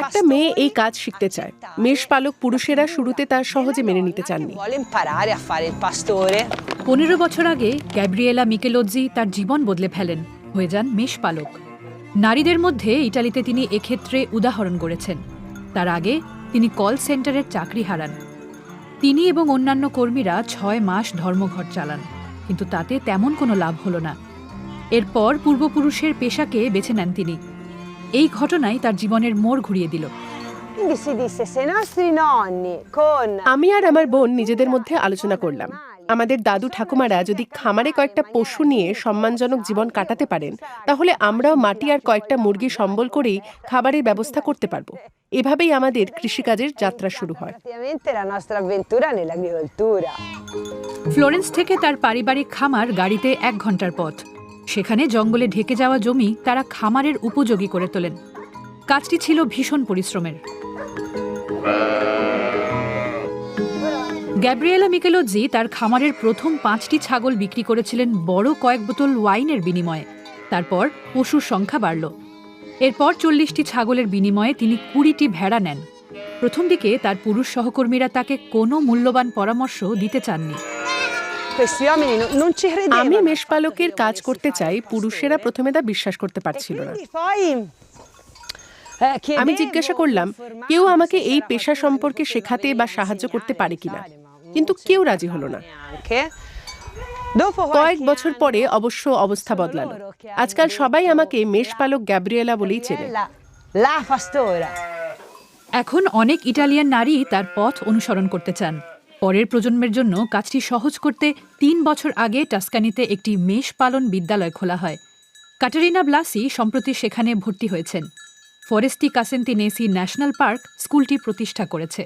একটা মেয়ে এই কাজ শিখতে চায়। মেষপালক পুরুষেরা শুরুতে তার সহজে মেনে নিতে চাননি। vuole imparare a fare il pastore. পনেরো বছর আগে গ্যাব্রিয়েলা মিকেলোজ্জি তার জীবন বদলে ফেলেন হয়ে যান মেষপালক। নারীদের মধ্যে ইটালিতে তিনি এক্ষেত্রে উদাহরণ গড়েছেন তার আগে তিনি কল সেন্টারের চাকরি হারান। তিনি এবং অন্যান্য কর্মীরা ছয় মাস ধর্মঘট চালান কিন্তু তাতে তেমন কোনো লাভ হলো না। এরপর পূর্বপুরুষের পেশাকে বেছে নেন তিনি। এই ঘটনাই তার জীবনের মোড় ঘুরিয়ে দিল। আমি আর আমার বোন নিজেদের মধ্যে আলোচনা করলাম। আমাদের দাদু ঠাকুমারা যদি খামারে কয়েকটা পশু নিয়ে সম্মানজনক জীবন কাটাতে পারেন তাহলে আমরাও মাটি আর কয়েকটা মুরগি সম্বল করেই খাবারের ব্যবস্থা করতে পারব। এভাবেই আমাদের কৃষিকাজের যাত্রা শুরু হয়. ফ্লোরেন্স থেকে তার পারিবারিক খামার গাড়িতে এক ঘণ্টার পথ। সেখানে জঙ্গলে ঢেকে যাওয়া জমি তারা খামারের উপযোগী করে তোলেন। কাজটি ছিল ভীষণ পরিশ্রমের। গ্যাব্রিয়েলা মিকেলোজি তার খামারের প্রথম পাঁচটি ছাগল বিক্রি করেছিলেন বড় কয়েক বোতল ওয়াইনের বিনিময়ে। তারপর পশুর সংখ্যা বাড়ল। এরপর চল্লিশটি ছাগলের বিনিময়ে তিনি কুড়িটি ভেড়া নেন। প্রথম দিকে তার পুরুষ সহকর্মীরা তাকে কোনো মূল্যবান পরামর্শ দিতে চাননি। আমি মেষপালকের কাজ করতে চাই পুরুষেরা প্রথমে তা বিশ্বাস করতে পারছিল না। Eh, আমি জিজ্ঞাসা করলাম কেউ আমাকে এই পেশা সম্পর্কে শেখাতে বা সাহায্য করতে পারে কিনা? কিন্তু কেউ রাজি হলো না। কয়েক বছর পরে অবশ্য অবস্থা বদলালো। আজকাল সবাই আমাকে la মেষপালক গ্যাব্রিয়েলা বলেই চেনে. এখন অনেক ইটালিয়ান নারী তার পথ অনুসরণ করতে চান। পরের প্রজন্মের জন্য কাজটি সহজ করতে তিন বছর আগে টাস্কানিতে একটি মেষ পালন বিদ্যালয় খোলা হয়। কাটারিনা ব্লাসি সম্প্রতি সেখানে ভর্তি হয়েছেন। ফরেস্টি কাসেন্তিনেসি ন্যাশনাল পার্ক স্কুলটি প্রতিষ্ঠা করেছে।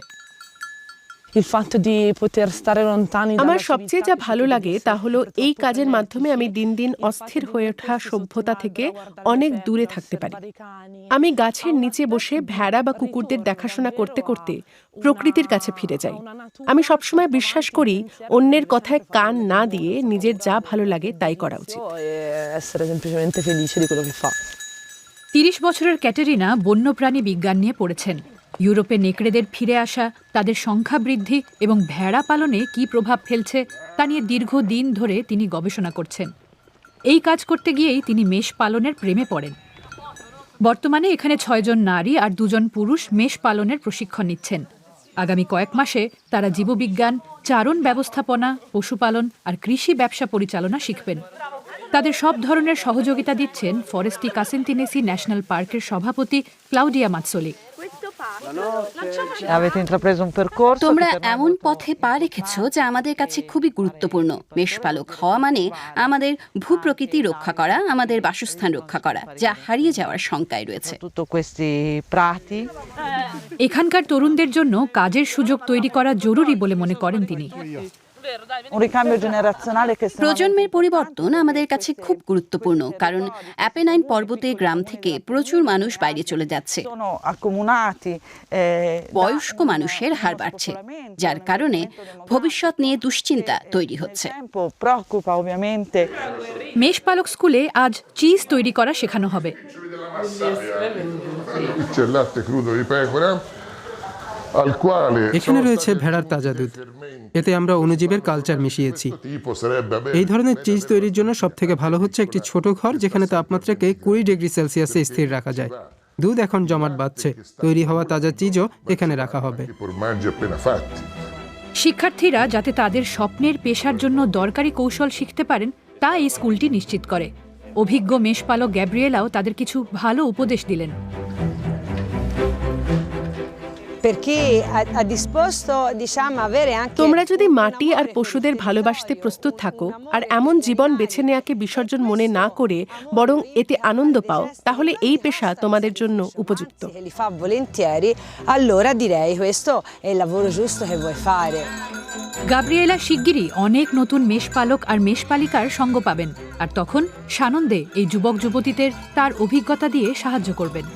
আমার সবচেয়ে যা ভালো লাগে তা হলো এই কাজের মাধ্যমে আমি দিন দিন অস্থির হয়ে ওঠা সভ্যতা থেকে অনেক দূরে থাকতে পারি. আমি গাছের নিচে বসে ভেড়া বা কুকুরদের দেখাশোনা করতে করতে প্রকৃতির কাছে ফিরে যাই আমি সবসময় বিশ্বাস করি অন্যের কথায় কান না দিয়ে নিজের যা ভালো লাগে তাই করা উচিত e. তিরিশ বছরের ক্যাটেরিনা বন্যপ্রাণী বিজ্ঞান নিয়ে পড়েছেন ইউরোপে নেকড়েদের ফিরে আসা, তাদের সংখ্যা বৃদ্ধি এবং ভেড়া পালনে কী প্রভাব ফেলছে, তা নিয়ে দীর্ঘদিন ধরে তিনি গবেষণা করছেন। এই কাজ করতে গিয়েই তিনি মেষ পালনের প্রেমে পড়েন। বর্তমানে এখানে ছয়জন নারী আর দুজন পুরুষ মেষ পালনের প্রশিক্ষণ নিচ্ছেন। আগামী কয়েক মাসে তারা জীববিজ্ঞান, চারণ ব্যবস্থাপনা, পশুপালন আর কৃষি ব্যবসা পরিচালনা শিখবেন। তাদের সব ধরনের সহযোগিতা দিচ্ছেন ফরেস্টি কাসেন্তিনেসি ন্যাশনাল পার্কের সভাপতি ক্লাউডিয়া মাৎসলি। তোমরা এমন পথে পা রেখেছ যা আমাদের কাছে খুবই গুরুত্বপূর্ণ। মেষপালক হওয়া মানে আমাদের ভূপ্রকৃতি রক্ষা করা আমাদের বাসস্থান রক্ষা করা যা হারিয়ে যাওয়ার শঙ্কায় রয়েছে। এখানকার তরুণদের জন্য কাজের সুযোগ তৈরি করা জরুরি বলে মনে করেন তিনি। Un ricambio generazionale che প্রজন্মের পরিবর্তন আমাদের কাছে খুব গুরুত্বপূর্ণ কারণ অ্যাপেনাইন পর্বতে গ্রাম থেকে প্রচুর মানুষ বাইরে চলে যাচ্ছে। sono accomunati eh, বয়স্ক মানুষের হার বাড়ছে যার কারণে ভবিষ্যৎ নিয়ে দুশ্চিন্তা তৈরি হচ্ছে। tempo preoccupa ovviamente মেষপালক স্কুলে আজ চিজ তৈরি করা শেখানো হবে। C'è il latte crudo di pecora al quale এখানে রয়েছে ভেড়ার তাজা দুধ। এতে আমরা অণুজীবের কালচার মিশিয়েছি। এই ধরনের চিজ তৈরির জন্য সব থেকে ভালো হচ্ছে একটি ছোট ঘর যেখানে তাপমাত্রাকে কুড়ি ডিগ্রি সেলসিয়াসে স্থির রাখা যায়। দুধ এখন জমাট বাঁধছে। তৈরি হওয়া তাজা চিজও এখানে রাখা হবে. শিক্ষার্থীরা যাতে তাদের স্বপ্নের পেশার জন্য দরকারি কৌশল শিখতে পারেন তা এই স্কুলটি নিশ্চিত করে। অভিজ্ঞ মেষপালক গ্যাব্রিয়েলাও তাদের কিছু ভালো উপদেশ দিলেন। তোমরা যদি মাটি আর পশুদের ভালোবাসতে প্রস্তুত থাকো আর এমন জীবন বেছে নেওয়াকে বিসর্জন মনে না করে বরং এতে আনন্দ পাও তাহলে এই পেশা তোমাদের জন্য উপযুক্ত। Che li fa volentieri, allora direi questo è il lavoro giusto che vuoi fare. গাব্রিয়েলা শিগগিরই অনেক নতুন মেষপালক আর মেষপালিকার সঙ্গ পাবেন আর তখন সানন্দে এই যুবক যুবতীদের তার অভিজ্ঞতা দিয়ে সাহায্য করবেন।